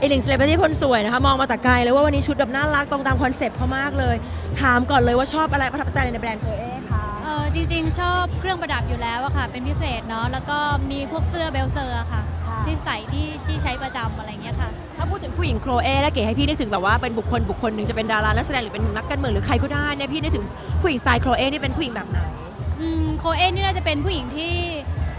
อีกหนึ่งเซเลบริตี้คนสวยนะคะ มองมาแต่ไกลเลยว่าวันนี้ชุดแบบน่ารักตรงตามคอนเซปต์เขามากเลย ถามก่อนเลยว่าชอบอะไรประทับใจในแบรนด์โคเอคะเออจริงๆ ชอบเครื่องประดับอยู่แล้วอะค่ะ เป็นพิเศษเนาะแล้วก็มีพวกเสื้อเบลเซอร์อะค่ะ ที่ใส่ที่ที่ใช้ประจำอะไรเงี้ยค่ะ ถ้าพูดถึงผู้หญิงโครเอแล้วเก๋ให้พี่นึกถึงแบบว่าเป็นบุคคลบุคคลหนึ่งจะเป็นดารานักแสดงหรือเป็นนักการเมืองหรือใครก็ได้เนี่ยพี่นึกถึงผู้หญิงสไตล์โครเอนี่เป็นผู้หญิงแบบไหน อืมโคเอนนี่น่าจะเป็นผู้หญิงที่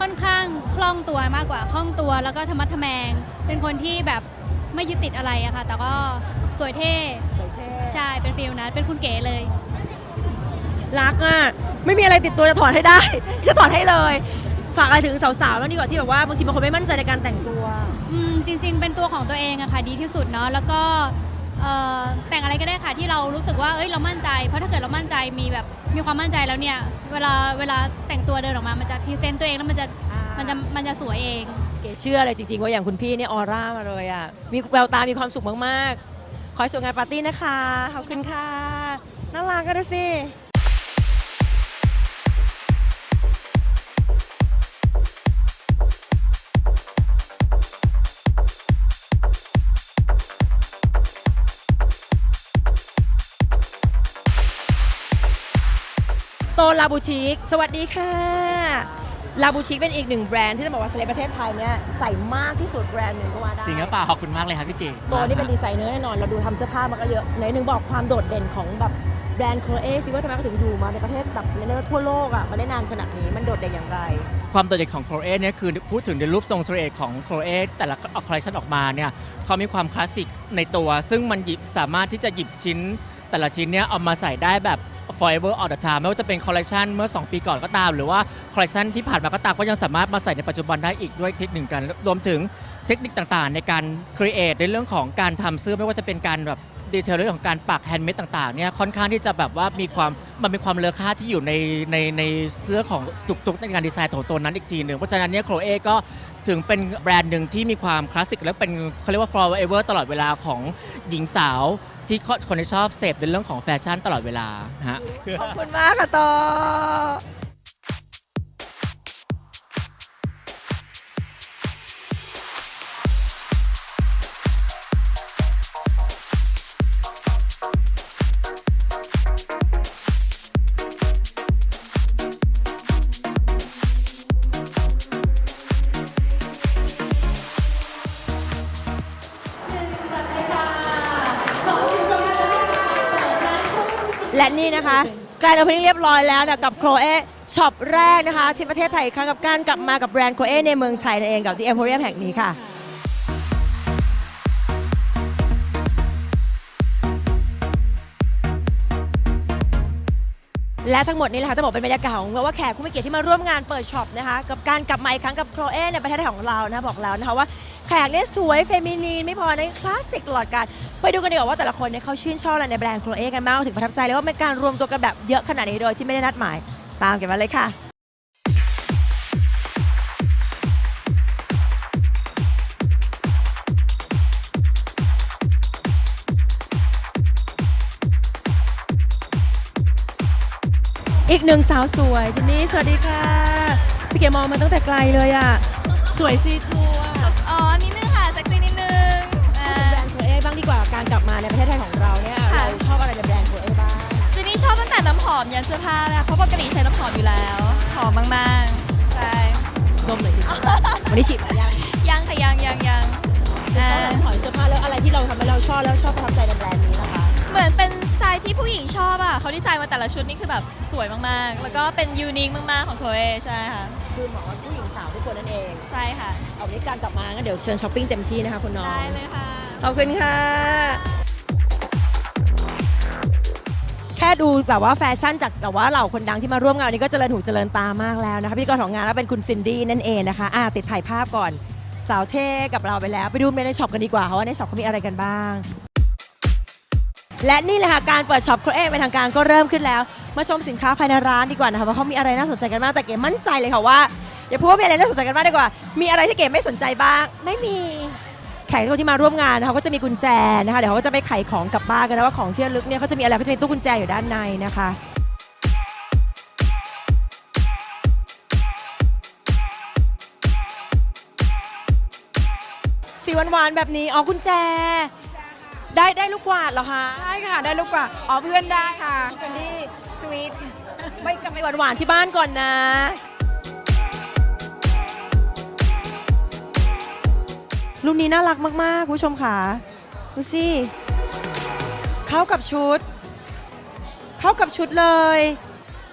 ค่อนข้างคล่องตัวมากกว่าคล่องตัวแล้วก็ธรรมะทแมง เป็นคนที่แบบ ไม่ยึดติดอะไรอะค่ะ แต่ก็สวยเท่ใช่เป็นฟิลนั้นเป็นคุณเก๋เลย รักอะไม่มีอะไรติดตัวจะถอดให้ได้ จะถอดให้เลย ฝากอะไรถึงสาวๆแล้วดีกว่าที่แบบว่าบางทีบางคนไม่มั่นใจในการแต่งตัว อืมจริง ๆ เป็นตัวของตัวเองอะค่ะดีที่สุดเนาะแล้วก็เอ่อแต่งอะไรก็ได้ค่ะที่เรารู้สึกว่าเอ้ยเรามั่นใจ เพราะถ้าเกิดเรามั่นใจมีแบบมีความมั่นใจแล้วเนี่ย เวลาเวลาแต่งตัวเดินออกมามันจะพรีเซนต์ตัวเองแล้วมันจะอ่ามั มันจะมันจะสวยเอง เก๋เชื่อเลยจริงๆ ว่าอย่างคุณพี่เนี่ยออร่ามาเลยอะ มีแววตา มีความสุขมากๆ ขอให้สวยงานปาร์ตี้นะคะ ขอบคุณค่ะ น่ารักกันนะสิ ลาบูชิกสวัสดีค่ะ ลาบูชิกเป็นอีกหนึ่งแบรนด์ที่จะบอกว่าในประเทศไทยเนี่ยใส่มากที่สุดแบรนด์หนึ่งก็ว่าได้จริงหรือเปล่าขอบคุณมากเลยครับพี่เก๋โตนี่เป็นดีไซเนอร์แน่นอนเราดูทำเสื้อผ้ามาก็เยอะไหนหนึ่งบอกความโดดเด่นของแบบแบรนด์โคเอซิว่าทำไมเขาถึงอยู่มาในประเทศแบบในทั่วโลกอะมาได้นานขนาดนี้มันโดดเด่นอย่างไร ความโดดเด่นของโครเอเนี่ยคือพูดถึงในรูปทรงสเรทของโครเอแต่ละคอลเลคชันออกมาเนี่ยเขามีความคลาสสิกในตัว ซึ่งมันหยิบสามารถที่จะหยิบชิ้น แต่ละชิ้นเนี่ยเอามาใส่ได้แบบ forever all the time ไม่ว่าจะเป็นคอลเลคชันเมื่อ 2 ปีก่อนก็ตาม หรือว่าคอลเลคชันที่ผ่านมาก็ตามก็ยังสามารถมาใส่ในปัจจุบันได้อีกด้วยเทคนิคกันรวมถึงเทคนิคต่างๆ ในการ create ในเรื่องของการทำเสื้อไม่ว่าจะเป็นการแบบดีเทลเรื่องของการปักแฮนด์เมดต่างๆเนี่ยค่อนข้างที่จะแบบว่ามีความมันเป็นความเลอค่าที่อยู่ในในในเสื้อของตุกๆในงานดีไซน์ของตัวนั้นอีกทีหนึ่งเพราะฉะนั้นเนี่ยโครเอก็ถึงเป็นแบรนด์หนึ่งที่มีความคลาสสิกและเป็นเขาเรียกว่า forever ตลอดเวลาของหญิงสาว ที่คนที่ชอบเสพในเรื่องของแฟชั่นตลอดเวลาฮะ ขอบคุณมากค่ะโต และนี่นะคะใกล้เราเพิ่งเรียบร้อยแล้วนะกับโครเอช็อปแรกนะคะ ที่ประเทศไทยอีกครั้งกับการกลับมากับแบรนด์โครเอในเมืองไทยนั่นเองกับที่เอ็มโพเรียมแห่งนี้ค่ะ และทั้งหมดนี้แหละค่ะจะบอกเป็นบรรยากาศของว่าแขกผู้มีเกียรติที่มาร่วมงานเปิดช็อปนะคะกับการกลับมาอีกครั้งกับโครเอในประเทศไทยของเรานะบอกแล้วนะคะว่าแขกเนี่ยสวยเฟมินีนไม่พอในคลาสสิกตลอดการไปดูกันดีกว่าว่าแต่ละคนเนี่ยเขาชื่นชอบอะไรในแบรนด์โครเอกันมากถึงประทับใจเลยว่าเป็นการรวมตัวกันแบบเยอะขนาดนี้โดยที่ไม่ได้นัดหมาย ตามกันมาเลยค่ะ อีกหนึ่งสาวสวยจินนี่สวัสดีค่ะ พี่เก๋มองมาตั้งแต่ไกลเลยอะ สวยซีทัวร์อ๋อ นิดนึงค่ะเซ็กซี่นิดนึงอ่า แบรนด์โคเอบ้างดีกว่าการกลับมาในประเทศไทยของเราเนี่ยค่ะ เราชอบอะไรในแบรนด์โคเอบ้างเจนนี่ชอบตั้งแต่น้ำหอมยันเสื้อผ้าเลยค่ะเพราะปกติใช้น้ำหอมอยู่แล้ว หอมมากๆใช่ดมหน่อยสิวันนี้ฉีดมายังยังค่ะยังยังยังอ่าชอบถอยเสื้อผ้าแล้วอะไรที่เราทำให้เราชอบแล้วชอบประทับใจในแบรนด์นี้นะคะ เหมือนเป็นสไตล์ที่ผู้หญิงชอบอะเขาดีไซน์มาแต่ละชุดนี่คือแบบสวยมากๆ แล้วก็เป็นยูนิคมากๆของโคเอใช่ค่ะคือเหมาะกับผู้หญิงสาวทุกคนนั่นเอง ใช่ค่ะเอาวันนี้การกลับมางั้นเดี๋ยวเชิญช้อปปิ้งเต็มที่นะคะคุณน้องได้เลยค่ะขอบคุณค่ะ แค่ดูแบบว่าแฟชั่นจากแบบว่าเหล่าคนดังที่มาร่วมงานวันนี้ก็เจริญหูเจริญตามากแล้วนะคะพธี่กรของงานก็เป็นคุณซินดี้นั่นเองนะคะอะติดถ่ายภาพก่อนสาวเท่กับเราไปแล้ว ไปดูในช็อปกันดีกว่าค่ะว่าในช็อปเขามีอะไรกันบ้าง และนี่แหละค่ะการเปิดช็อปโคเอเป็นทางการก็เริ่มขึ้นแล้ว มาชมสินค้าภายในร้านดีกว่านะคะว่าเขามีอะไรน่าสนใจกันบ้างแต่เก๋มั่นใจเลยค่ะว่าอย่าพูดว่ามีอะไรน่าสนใจกันบ้างดีกว่า มีอะไรที่เก๋ไม่สนใจบ้าง ไม่มีแขกทุกคนที่มาร่วมงานนะคะก็จะมีกุญแจนะคะเดี๋ยวเขาก็จะไปไขของกลับบ้านกันนะว่าของที่ระลึกเนี่ยเขาจะมีอะไรเขาจะมีตู้กุญแจอยู่ด้านในนะคะสสีหวานๆแบบนี้อ๋อกุญแจ ได้ได้ลูกกวาดเหรอคะได้ค่ะ ได้ลูกกว่าอ๋อเพื่อนได้ค่ะกันนี่สวีทไปกลับไปหวานๆที่บ้านก่อนนะรูปนี้น่ารักมากๆ คุณผู้ชมค่ะดูสิเข้ากับชุด เข้ากับชุดเลย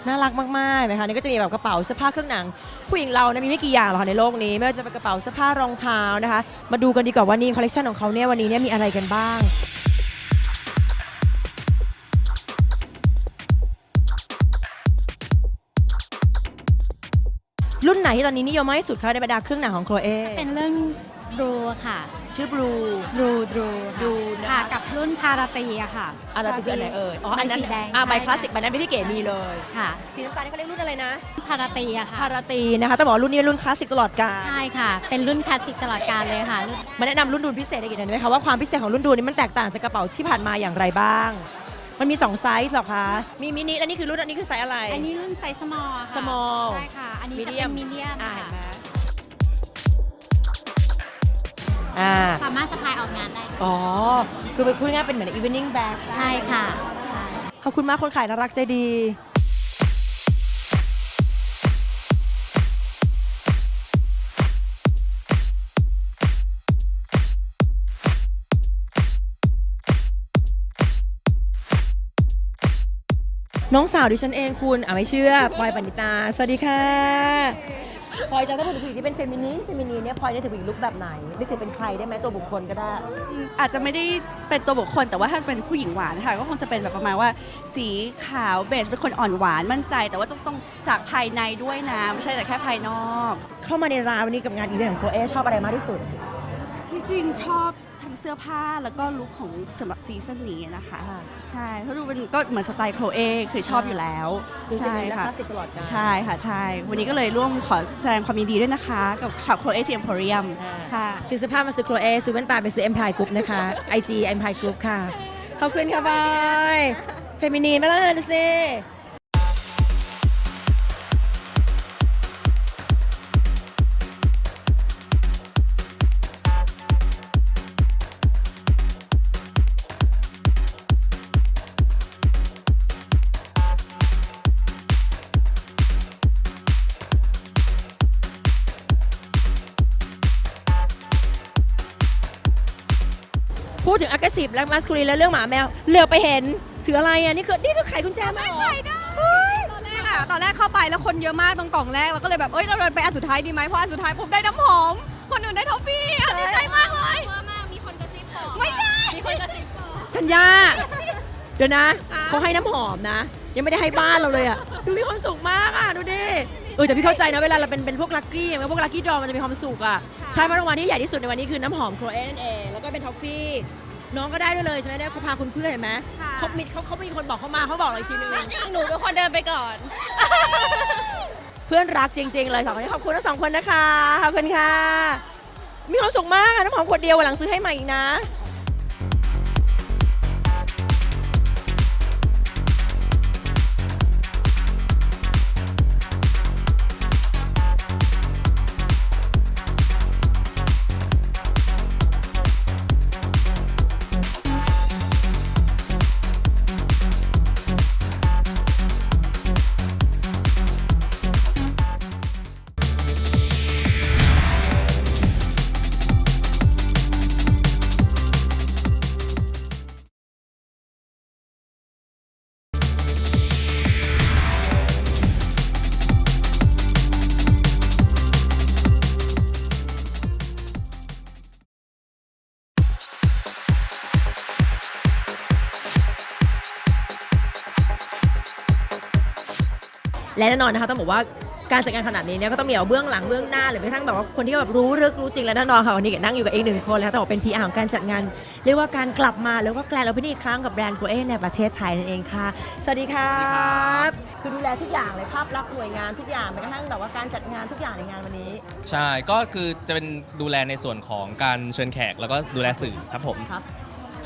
น่ารักมากๆนะคะนี่ก็จะมีแบบกระเป๋าเสื้อผ้าเครื่องหนัง ผู้หญิงเรานะมีไม่กี่อย่างหรอกค่ะในโลกนี้ ไม่ว่าจะเป็นกระเป๋าเสื้อผ้ารองเท้านะคะ มาดูกันดีกว่าว่านี่คอลเลคชันของเขาเนี่ยวันนี้เนี่ยมีอะไรกันบ้าง รุ่นไหนที่ตอนนี้นิยมมากที่สุดคะในบรรดาเครื่องหนังของโครเอ เป็นเรื่อง บลูค่ะ ชื่อบลู บลูบลูดูนะคะ ค่ะ กับรุ่นพาราตีอะค่ะอะไรคืออันไหนเอ่ยอ๋ออันนั้นใบสีแดงอ่าใบใช่คลาสสิกใบนั้นพี่เก๋มีเลย ค่ะสีน้ำตาลนี่เขาเรียกรุ่นอะไรนะพาราตีอะค่ะ พาราตีนะคะต้องบอกว่ารุ่นนี้เป็นรุ่นคลาสสิกตลอดกาลใช่ค่ะ เป็นรุ่นคลาสสิกตลอดกาลเลยค่ะรุ่น มาแนะนำรุ่นดูนพิเศษได้กี่หน่อยได้ไหมคะว่าความพิเศษของรุ่นดูนนี้มันแตกต่างจากกระเป๋าที่ผ่านมาอย่างไรบ้าง มันมี2ไซส์เหรอคะมีมินิและนี่คือรุ่นอันนี้คือไซส์อะไร อันนี้รุ่นไซส์ small ค่ะ small ใช่ค่ะ อันนี้จะ medium เป็นมีเดียมอ่าเห็นค่ะไหม อ่า สามารถสะพายออกงานได้อ๋อ คือพูดง่ายๆเป็นเหมือน evening bag ใช่ค่ะใช่ขอบคุณมากคนขายน่ารักใจดี น้องสาวดิฉันเองคุณ อะไม่เชื่อพลอยปณิตา สวัสดีค่ะ พลอยจะถ้าพูดถึงผู้หญิงที่เป็นเฟมินีนเฟมินีนเนี่ยพลอยนึกถึงผู้หญิงลุคแบบไหนนึกถึงเป็นใครได้ไหมตัวบุคคลก็ได้ อาจจะไม่ได้เป็นตัวบุคคลแต่ว่าถ้าเป็นผู้หญิงหวานค่ะก็คงจะเป็นแบบประมาณว่า สีขาวเบจเป็นคนอ่อนหวานมั่นใจ แต่ว่าต้องต้องจากภายในด้วยนะไม่ใช่แต่แค่ภายนอก เข้ามาในร้านวันนี้กับงานอีเวนต์ของโคเอชอบอะไรมากที่สุด ที่จริงชอบทั้งเสื้อผ้าแล้วก็ลุคของสำหรับซีซั่นนี้นะคะ ค่ะใช่เพราะดูเป็นก็เหมือนสไตล์โคลเอคือชอบอยู่แล้วคือจะใช่เป็นนักค่ะคลาสสิกตลอดกาล ใช่ค่ะ ใช่ วันนี้ก็เลยร่วมขอแสดงความยินดีด้วยนะคะ กับช็อปโคลเอทีเอ็มโพเรียมอ่า ค่ะ ซื้อเสื้อผ้ามาซื้อโครเอซื้อแว่นตาไปซื้อ Empire Group นะคะ IG Empire Group ค่ะ ขอบคุณค่ะบายเฟมินีนไหมล่ะดูสิ พูดถึง aggressive และ masculine และเรื่องหมาแมวเหลือไปเห็นถืออะไรอะนี่คือนี่คือไขกุญแจมาเหรอ ตอนแรกอะตอนแรกเข้าไปแล้วคนเยอะมากตรงกล่องแรกเราก็เลยแบบเอ้ยเราเดินไปอันสุดท้ายดีไหมเพราะอันสุดท้ายผมได้น้ำหอม คนอื่นได้ทอฟฟี่อะดีใจมากเลยไม่ได้ชัญญา เดี๋ยวนะเขาให้น้ำหอมนะ ยังไม่ได้ให้บ้านเราเลยอะ ดูมีความสุขมากอะ ดูดิเออแต่พี่เข้าใจนะเวลาเราเป็นเป็นพวกลัคกี้พวกลัคกี้ดอมันจะมีความสุขอะ ใช่เพราะรางวัลที่ใหญ่ที่สุดในวันนี้คือน้ำหอมโครเอนั่นเอง แล้วก็เป็นทอฟฟี่ น้องก็ได้ด้วยเลยใช่ไหมเนี่ยเขาพาคุณเพื่อนเห็นไหมค่ะ เขามีเขาเขามีคนบอกเขามาเขาบอกเราอีกทีนึง จริงหนูเป็นคนเดินไปก่อน เพื่อนรักจริง ๆ เลยสองคนนี้ขอบคุณทั้งสองคนนะคะ ขอบคุณค่ะ มีความสุขมากอะน้ำหอมขวดเดียววันหลังซื้อให้ใหม่อีกนะ และแน่นอนนะคะต้องบอกว่าการจัดงานขนาดนี้เนี่ยก็ต้องมีเอาเบื้องหลังเบื้องหน้าหรือแม้กระทั่งแบบว่าคนที่แบบรู้ลึกรู้จริงและแน่นอนค่ะวันนี้เก๋นั่งอยู่กับอีกหนึ่งคนแล้วต้องบอกเป็น PR ของการจัดงาน เรียกว่าการกลับมาแล้วก็แกลนเราพินีอีกครั้งกับแบรนด์โกเอในประเทศไทยนั่นเองค่ะ สวัสดีครับคือดูแลทุกอย่างเลยภาพลักษณ์หน่วยงานทุกอย่างแม้กระทั่งแบบว่าการจัดงานทุกอย่างในงานวันนี้ ใช่ ก็คือจะเป็นดูแลในส่วนของการเชิญแขก แล้วก็ดูแลสื่อครับผมครับ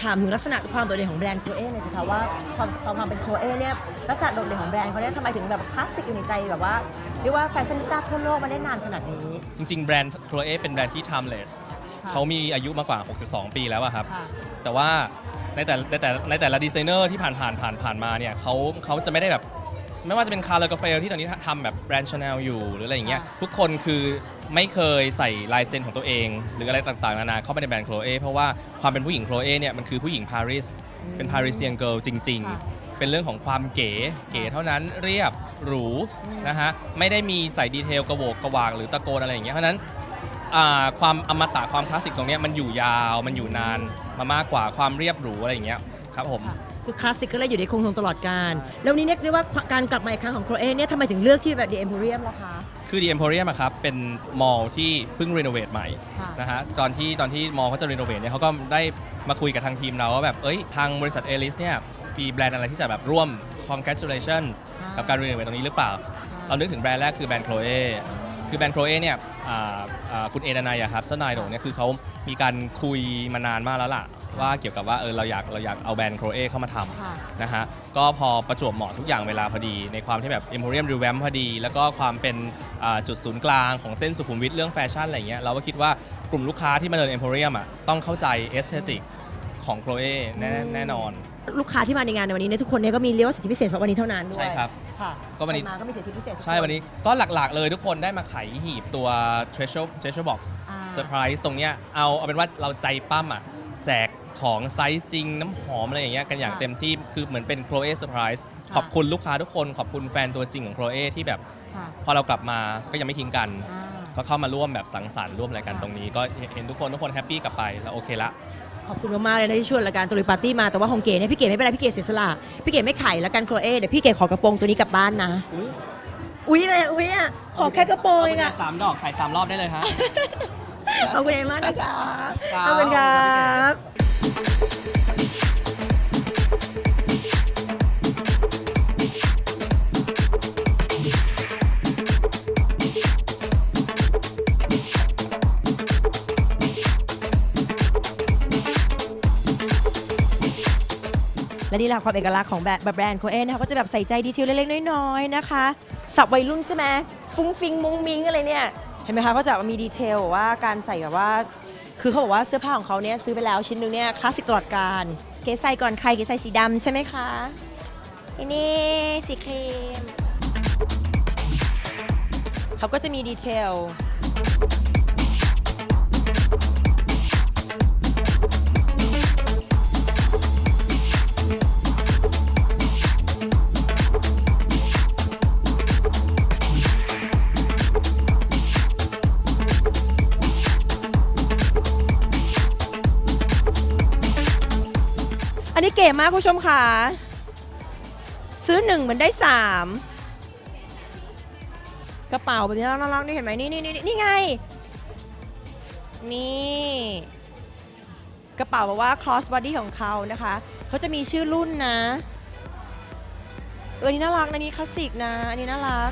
ถามถึงลักษณะความโดดเด่นของแบรนด์โคเอหน่อยสิคะว่าความความความเป็นโคเอเนี่ยลักษณะโดดเด่นของแบรนด์เขาเนี่ยทำไมถึงแบบคลาสสิกอยู่ในใจแบบว่าเรียกว่าแฟชั่นสตาร์ทั่วโลกมาได้นานขนาดนี้ จริงๆ แบรนด์ c r o a เป็นแบรนด์ที่ timeless ค่ะเขามีอายุมากกว่า 62 ปีแล้วอะครับค่ะแต่ว่าในแต่ในแต่ในแต่ละดีไซเนอร์ที่ผ่านผ่านผ่านผ่านมาเนี่ยเขาเขาจะไม่ได้แบบ ไม่ว่าจะเป็นคาร์เลกาเฟลที่ตอนนี้ทำแบบแบรนด์ชาแนลอยู่หรืออะไรอย่างเงี้ยค่ะทุกคนคือ ไม่เคยใส่ลายเซ็นของตัวเอง หรืออะไรต่างๆ นานาเข้าไปในแบรนด์โคลเอเพราะว่าความเป็นผู้หญิงโคลเอเนี่ยมันคือผู้หญิงปารีสเป็นปารีเซียนเกิร์ลจริง ค่ะๆ เป็นเรื่องของความเก๋เก๋เท่านั้นเรียบหรูอืม นะฮะไม่ได้มีใส่ดีเทลกระโหวกกระวากหรือตะโกนอะไรอย่างเงี้ยเพราะฉะนั้นอ่าความอมตะความคลาสสิกตรงเนี้ยมันอยู่ยาวมันอยู่นานมามากกว่าความเรียบหรูอะไรอย่างเงี้ยครับผม ค่ะ คือคลาสสิกก็เลยอยู่ในคงทนตลอดกาลแล้ววันนี้เนี่ยเรียกว่าการกลับมาอีกครั้งของโครเอเนี่ยทำไมถึงเลือกที่แบบ The Emporium ล่ะคะ คือ The Emporium อะครับเป็นมอลล์ที่เพิ่งรีโนเวทใหม่ค่ะนะฮะตอนที่ตอนที่มอลล์เขาจะรีโนเวทเนี่ยเขาก็ได้มาคุยกับทางทีมเราว่าแบบเอ้ยทางบริษัทเอลิสเนี่ยมีแบรนด์อะไรที่จะแบบร่วม congratulation กับการรีโนเวทตรงนี้หรือเปล่า เรานึกถึงแบรนด์แรกคือแบรนด์โคลเอ คือแบรนด์โคลเอเนี่ยอ่าอ่าคุณเอดานายอะครับเจ้านายโด่งเนี่ยคือเขามีการคุยมานานมากแล้วล่ะ ว่าเกี่ยวกับว่าเออเราอยากเราอยากเอาแบรนด์โคลเอเข้ามาทำค่ะนะฮะก็พอประจวบเหมาะทุกอย่างเวลาพอดี ในความที่แบบ Emporium Revamp พอดี แล้วก็ความเป็นอ่าจุดศูนย์กลางของเส้นสุขุมวิทเรื่องแฟชั่นอะไรเงี้ยเราก็คิดว่ากลุ่มลูกค้าที่มาเดิน Emporium อะต้องเข้าใจเอสเตติกของ Chloe แน่แน่นอน ลูกค้าที่มาในงานในวันนี้เนี่ยทุกคนเนี่ยก็มีเรียกว่าสิทธิพิเศษเฉพาะวันนี้เท่านั้นด้วยใช่ครับ ค่ะก็วันนี้ ใครมาก็มีสิทธิพิเศษทุกค ใช่วันนี้ก็หลักๆเลยทุกคนได้มาไขหีบตัว Treasure Treasure Box อ่าเซอร์ไพรส์ตรงเนี้ยเอาเอาเป็นว่าเราใจปั้มอะ แจกของไซส์จริงน้ำหอมอะไรอย่างเงี้ยกันอย่างค่ะเต็มที่คือเหมือนเป็น Chloe Surprise ค่ะขอบคุณลูกค้าทุกคนขอบคุณแฟนตัวจริงของ Chloe ที่แบบค่ะพอเรากลับมาก็ยังไม่ทิ้งกัน อ่า ก็เข้ามาร่วมแบบสังสรรค์ร่วมอะไรกันค่ะ ตรงนี้ ก็เห็นทุกคนทุกคนแฮปปี้กลับไปแล้วโอเคละ ขอบคุณมากๆเลยนะที่ชวนรายการตุลิปาร์ตี้มาแต่ว่าของเก๋เนี่ยพี่เก๋ไม่เป็นไรพี่เก๋เสียสละพี่เก๋ไม่ไข่แล้วกันโครเอเดี๋ยวพี่เก๋ขอกระโปรงตัวนี้กลับบ้านนะ อุ้ยเลยอุ้ยอะขอแค่กระโปรงเองอะสามดอกขายสามรอบได้เลยฮะ ขอบคุณเอมากนะคะครับขอบคุณครับ และนี่แหละความเอกลักษณ์ของแบบแบบแบรนด์โคเอนนะคะก็จะแบบใส่ใจดีเทลเล็กๆ น้อยๆนะคะสับวัยรุ่นใช่ไหมฟุ้งฟิงมุ้งมิ้งอะไรเนี่ยเห็นไหมคะก็จะมีดีเทลว่าการใส่แบบว่า คือเขาบอกว่าเสื้อผ้าของเขาเนี่ยซื้อไปแล้วชิ้นหนึงเนี่ยคลาสสิกตลอดการเกใส่ก่อนใครเกใส่สีดำใช่ไหมคะอันนี่สีครีมเขาก็จะมีดีเทล ก๋มากคุณผู้ชมค่ะ ซื้อหนึ่งเหมือนได้สามกระเป๋าแบบนี้น่ารักนี่เห็นไหมนี่นี่นี่นี่ไง นี่ กระเป๋าแบบว่า cross body ของเขานะคะ เขาจะมีชื่อรุ่นนะเออนนี้น่ารักนะนี่คลาสสิกนะ อันนี้น่ารัก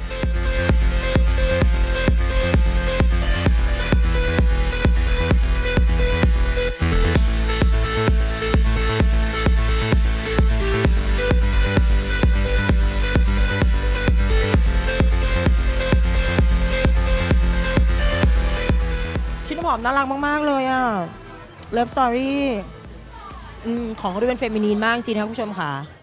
อมน่ารักมาก ๆ เลยอะเลิฟสตอรี่ของเขาดูเป็นเฟมินีนมากจริงนะคุณผู้ชมค่ะ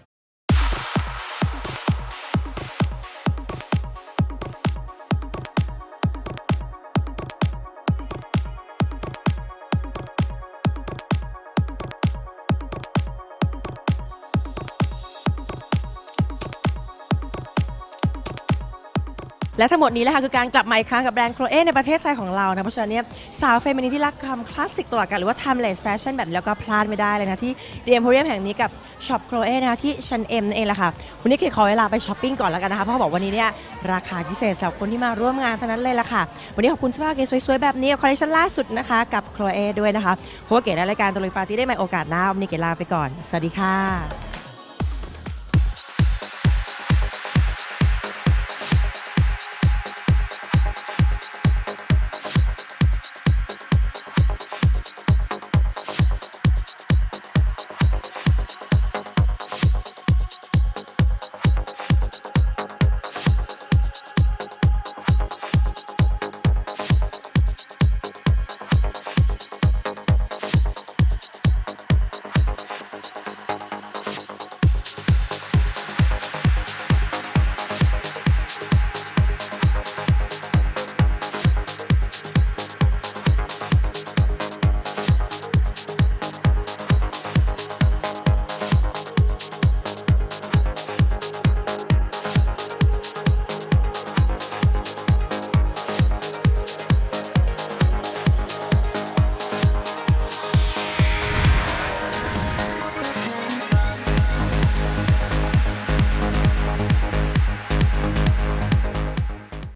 และทั้งหมดนี้แหละค่ะคือการกลับมาอีกครั้งกับแบรนด์โครเอในประเทศไทยของเรานะ เพราะฉะนั้นเนี่ยสาวเฟมินีนที่รักคำคลาสสิกตลอดกาลหรือว่า timeless fashion แบบนี้แล้วก็พลาดไม่ได้เลยนะที่เดียมโพเรียมแห่งนี้กับช็อปโครเอนะคะที่ชันเอ็มนั่นเองแหละค่ะวันนี้เกดขอเวลาไปช้อปปิ้งก่อนแล้วกันนะคะเพราะเขาบอกวันนี้เนี่ยราคาพิเศษสำหรับคนที่มาร่วมงานเท่านั้นเลยล่ะค่ะ วันนี้ขอบคุณสื้อผ้าเกดสวยๆแบบนี้คอลเลคชันล่าสุดนะคะกับโครเอด้วยนะคะเพราะว่าเกดได้รายการตะลุยปาร์ตี้ได้ใหม่โอกาสหน้าวันนี้เกดลาไปก่อนสวัสดีค่ะ